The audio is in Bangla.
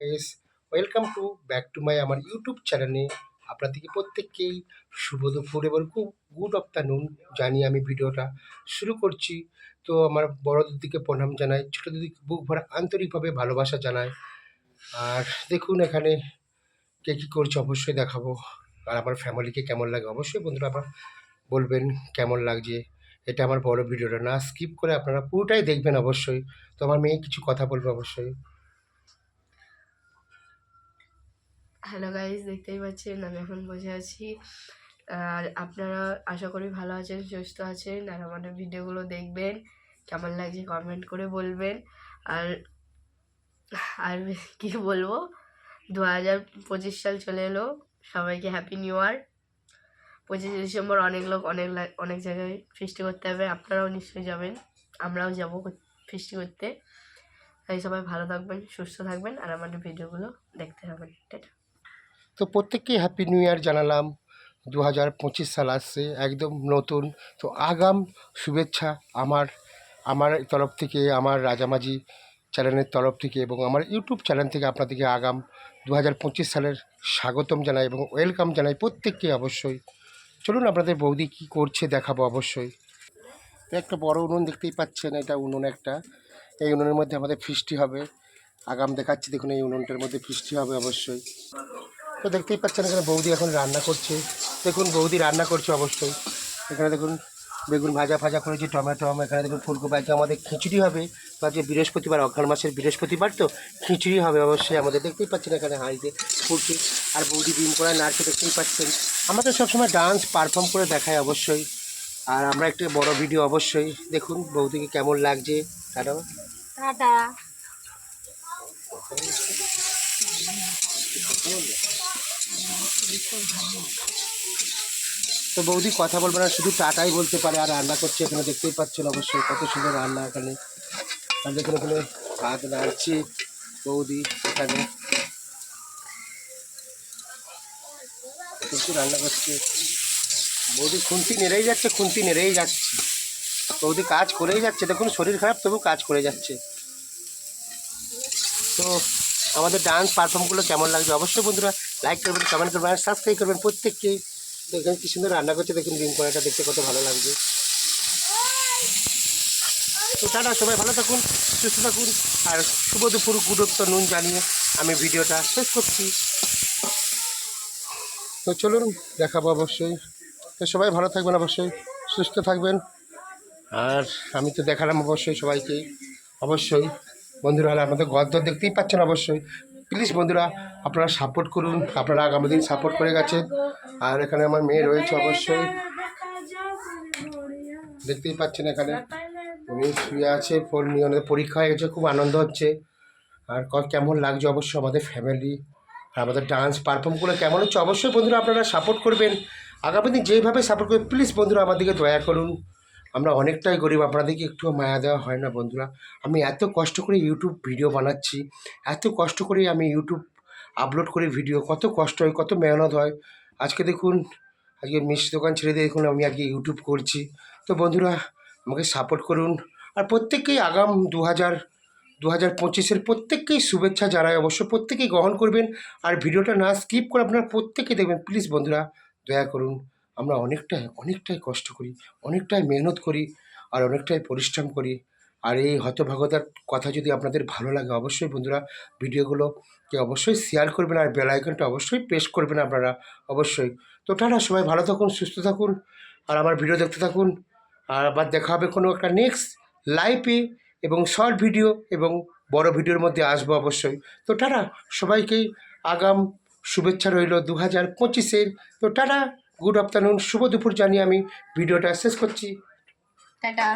As welcome to back to my আমার ইউটিউব চ্যানেলে আপনাদেরকে প্রত্যেককেই শুভ দুপুর এবং খুব গুড আফটারনুন জানিয়ে আমি ভিডিওটা শুরু করছি। তো আমার বড় দিকে প্রণাম জানাই ছোটোদের দিকে বুক ভরা আন্তরিকভাবে ভালোবাসা জানাই। আর দেখুন এখানে কে কী করছে অবশ্যই দেখাবো। আর আমার ফ্যামিলিকে কেমন লাগে অবশ্যই বন্ধুরা আবার বলবেন কেমন লাগছে। এটা আমার বড় ভিডিওটা, না স্কিপ করে আপনারা পুরোটাই দেখবেন অবশ্যই। তো আমার মেয়ে কিছু কথা বলবে অবশ্যই। হ্যালো গাইজ দেখতেই পাচ্ছেন, আমি এখন বসে আছি। আর আপনারা আশা করি ভালো আছেন, সুস্থ আছেন, আর আমাদের ভিডিওগুলো দেখবেন, কেমন লাগছে কমেন্ট করে বলবেন। আর আর কি বলব দু হাজার পঁচিশ সাল চলে এলো, সবাইকে হ্যাপি নিউ ইয়ার পঁচিশে ডিসেম্বর অনেক লোক, অনেক অনেক জায়গায় ফিস্টি করতে হবে, আপনারাও নিশ্চয়ই যাবেন, আমরাও যাব ফিস্টি করতে। তাই সবাই ভালো থাকবেন, সুস্থ থাকবেন, আর আমাদের ভিডিওগুলো দেখতে থাকবেন। টাটা। তো প্রত্যেককেই হ্যাপি নিউ ইয়ার জানালাম। দু হাজার পঁচিশ সাল আসছে, একদম নতুন। তো আগাম শুভেচ্ছা আমার আমার তরফ থেকে, আমার রাজামাঝি চ্যানেলের তরফ থেকে এবং আমার ইউটিউব চ্যানেল থেকে আপনাদেরকে আগাম দু হাজার পঁচিশ সালের স্বাগতম জানাই এবং ওয়েলকাম জানাই প্রত্যেককে অবশ্যই। চলুন আপনাদের বৌদি কী করছে দেখাবো অবশ্যই। একটা বড় উনুন দেখতেই পাচ্ছেন, এটা উনুন একটা। এই উনুনের মধ্যে আমাদের ফিস্টি হবে। আগাম দেখাচ্ছি, দেখুন এই উনুনটার মধ্যে ফিস্টি হবে অবশ্যই। তো দেখতেই পাচ্ছেন এখানে বৌদি এখন রান্না করছে। দেখুন, বৌদি রান্না করছে অবশ্যই। এখানে দেখুন, বেগুন ভাজা ভাজা করেছি, টমেটো এখানে দেখুন ফুলকপি, আজকে আমাদের খিচুড়ি হবে। তো আজকে বৃহস্পতিবার অঘ্রাণ মাসের বৃহস্পতিবার, তো খিচুড়ি হবে অবশ্যই আমাদের। দেখতেই পাচ্ছেন এখানে হাঁড়িতে ফুলছি আর বৌদি ডিম করা নাড়ছে দেখতেই পাচ্ছেন। আমাদের সবসময় ডান্স পারফর্ম করে দেখায় অবশ্যই। আর আমরা একটা বড় ভিডিও অবশ্যই দেখুন, বৌদিকে কেমন লাগছে। টাটা। তো বৌদি কথা বলবে না, শুধু টাটাই বলতে পারে, আর রান্না করছে এখানে দেখতেই পাচ্ছেন অবশ্যই কত সুন্দর রান্না এখানে। আর দেখুন এখানে ভাত নাড়ছে বৌদি এখানে। রান্না করছে। বৌদি খুন্তি নেড়েই যাচ্ছে খুন্তি নেড়েই যাচ্ছে। বৌদি কাজ করেই যাচ্ছে, দেখুন শরীর খারাপ, তবু কাজ করে যাচ্ছে। তো আমাদের ডান্স পারফর্মগুলো কেমন লাগছে অবশ্যই বন্ধুরা লাইক করবেন কমেন্ট করবেন আর সাবস্ক্রাইব করবেন প্রত্যেককেই দেখেন কি সুন্দর রান্না করছে দেখুন, ডিম কড়াইটা দেখতে কত ভালো লাগছে তো টাটা, সবাই ভালো থাকুন, সুস্থ থাকুন আর শুভ দুপুর গুরুত্ব নুন জানিয়ে আমি ভিডিওটা শেষ করছি। তো চলুন, দেখাবো অবশ্যই। তো সবাই ভালো থাকবেন অবশ্যই, সুস্থ থাকবেন। আর আমি তো দেখালাম অবশ্যই সবাইকে, অবশ্যই। বন্ধুরা আমাদের গদ্য দেখতেই পাচ্ছেন অবশ্যই। প্লিজ বন্ধুরা, আপনারা সাপোর্ট করুন, আপনারা আগামী দিন সাপোর্ট করে গেছেন। আর এখানে আমার মেয়ে রয়েছে অবশ্যই। দেখতেই পাচ্ছেন এখানে। উনি শুয়ে আছে, ফোন নিয়ে ওনাদের পরীক্ষা হয়ে গেছে, খুব আনন্দ হচ্ছে। আর কেমন লাগছে অবশ্যই আমাদের ফ্যামিলি আর আমাদের ডান্স পারফর্মগুলো কেমন হচ্ছে অবশ্যই বন্ধুরা, আপনারা সাপোর্ট করবেন। আগামী দিন যেভাবে সাপোর্ট করবেন প্লিজ বন্ধুরা, আমাদেরকে দয়া করুন। আমরা অনেকটাই গরিব, আপনাদেরকে একটু মায়া দেওয়া হয় না বন্ধুরা? আমি এত কষ্ট করে ইউটিউব ভিডিও বানাচ্ছি, এত কষ্ট করে আমি ইউটিউব আপলোড করি ভিডিও কত কষ্ট হয়, কত মেহনত হয়। আজকে দেখুন, আজকে মিষ্টি দোকান ছেড়ে দিয়ে দেখুন আমি আজকে ইউটিউব করছি। তো বন্ধুরা, আমাকে সাপোর্ট করুন। আর প্রত্যেককেই আগাম দু হাজার দু হাজার পঁচিশের প্রত্যেককেই শুভেচ্ছা জানায় অবশ্য প্রত্যেকেই গ্রহণ করবেন, আর ভিডিওটা না স্কিপ করে আপনারা প্রত্যেকেই দেখবেন। প্লিজ বন্ধুরা, দয়া করুন। আমরা অনেকটাই অনেকটাই কষ্ট করি, অনেকটাই মেহনত করি আর অনেকটাই পরিশ্রম করি। আর এই হতভাগতার কথা যদি আপনাদের ভালো লাগে অবশ্যই বন্ধুরা ভিডিওগুলোকে অবশ্যই শেয়ার করবেন আর বেল আইকনটা অবশ্যই প্রেস করবেন আপনারা অবশ্যই। তো টাটা, সবাই ভালো থাকুন, সুস্থ থাকুন আর আমার ভিডিও দেখতে থাকুন। আর আবার দেখা হবে কোনো একটা নেক্সট লাইভে এবং শর্ট ভিডিও এবং বড় ভিডিওর মধ্যে আসব অবশ্যই। তো টাটা সবাইকেই আগাম শুভেচ্ছা রইল দু হাজার পঁচিশের। তো টাটা। গুড আফটারনুন শুভ দুপুর জানিয়ে আমি ভিডিওটা শেষ করছি। টাটা।